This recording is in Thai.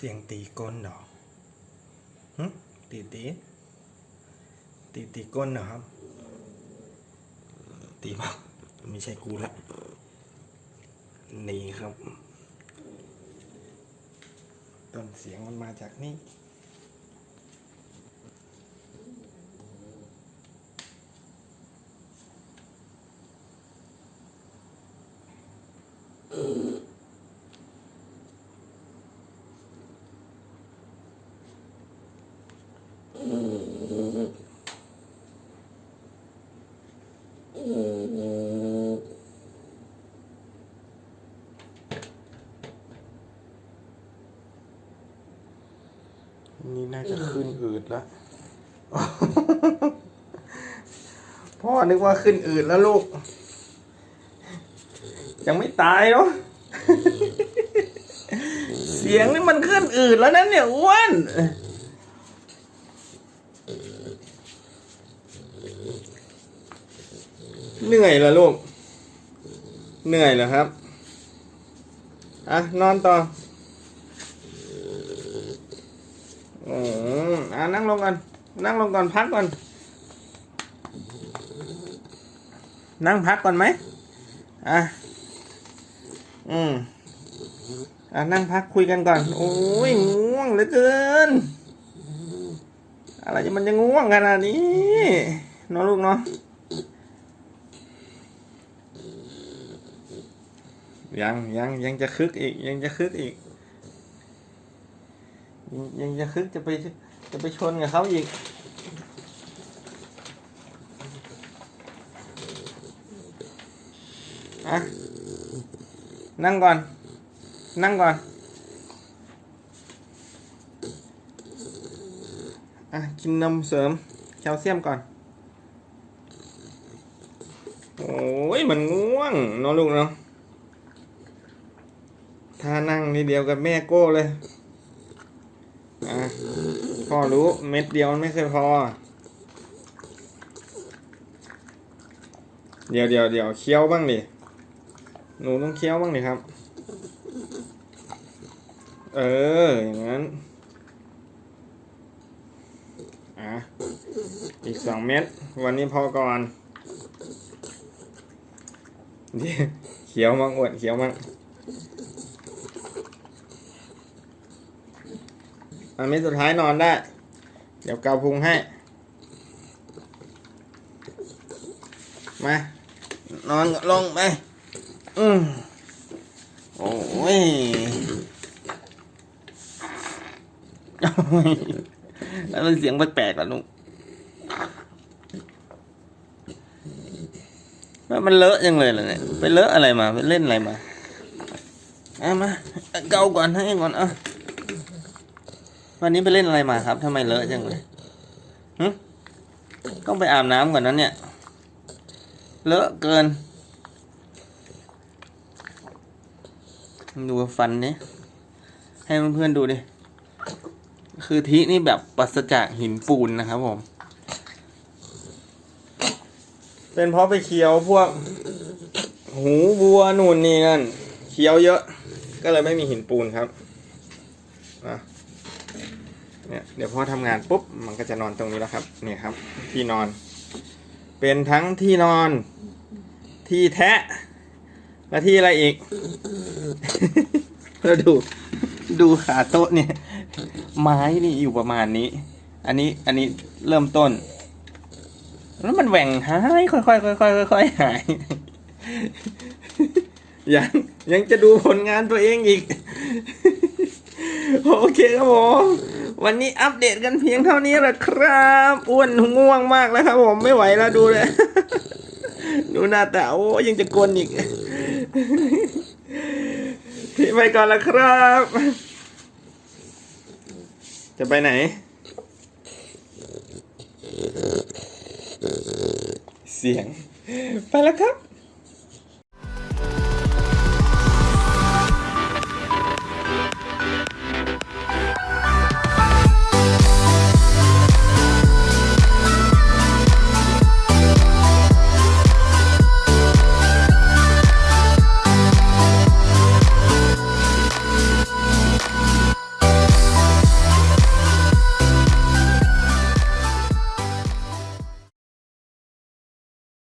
เสียงตีก้นเหรอหึตีตีตีตีก้นเหรอครับ ตีบ้าไม่ใช่กูละนี่ครับ ต้นเสียงมันมาจากนี่ น่าจะขึ้นอืดแล้ว พ่อนึกว่าขึ้นอืดแล้วลูก ยังไม่ตายเนาะเสียงนี่มันขึ้นอืดแล้วนั่นเนี่ยอ้วนเหนื่อยเหรอลูก เหนื่อยเหรอครับ อะ นอนต่อ อืมอะนั่งลงก่อน นั่งลงก่อนพักก่อน นั่งพักก่อนไหมอะ อืมอะนั่งพักคุยกันก่อน โอ้ยง่วงเหลือเกิน อะไรจะมันจะง่วงขนาดนี้เน้องลูกเนาะยังยังยังจะคึกอีกยังจะคึกอีก ยังจะคึกจะไปจะไปชนกับเขาอีกอะนั่งก่อน นั่งก่อน อะ กินนมเสริมแคลเซียมก่อน โอ้ยมันง่วงเนาะลูกเนาะท่านั่งนี่เดียวกับแม่โก้เลย อะพ่อรู้เม็ดเดียวมันไม่เคยพอ เดี๋ยวเดี๋ยวเดี๋ยวเคี้ยวบ้างดิหนูต้องเคี้ยวบ้างดิครับ เอออย่างนั้นอะอีกสองเม็ดวันนี้พอก่อนเดี๋ยวเคี้ยวมั่งอวดเคี้ยวมั่ง อันเม็ดสุดท้ายนอนได้ เดี๋ยวเกาพุงให้ มา นอนลงไป อืมโอ้ย แล้วมันเสียงแปลกๆล่ะลุงแล้วมันเลอะยังเลยล่ะเนี่ย ไปเลอะอะไรมา ไปเล่นอะไรมา เอามา เกาก่อนให้ก่อนเอะ วันนี้ไปเล่นอะไรมาครับทำไมเลอะจังเลยหึต้องไปอาบน้ำก่อนนั้นเนี่ย เลอะเกิน ดูฟันนี่ให้เพื่อนๆดูดิ คือทินี่แบบปราศจากหินปูนนะครับผม เป็นเพราะไปเคี้ยวพวก หูวัวนู่นนี่นั่น เคี้ยวเยอะ ก็เลยไม่มีหินปูนครับอะ เนี่ยเดี๋ยวพอทำงานปุ๊บมันก็จะนอนตรงนี้แล้วครับเนี่ยครับ ที่นอน เป็นทั้งที่นอน ที่แทะ และที่อะไรอีกแล้วดูดูขาโต๊ะเนี่ย ไม้นี่อยู่ประมาณนี้ อันนี้อันนี้เริ่มต้น แล้วมันแหว่งหายค่อยๆค่อยๆค่อยๆหายยังยังจะดูผลงานตัวเองอีก โอเคครับผม วันนี้อัปเดตกันเพียงเท่านี้แหละครับ อ้วนง่วงมากแล้วครับผมไม่ไหวแล้วดูเลย ดูหน้าตาโอ้ยังจะกวนอีกพี่ไปก่อนละครับ จะไปไหน เสียง ไปแล้วครับ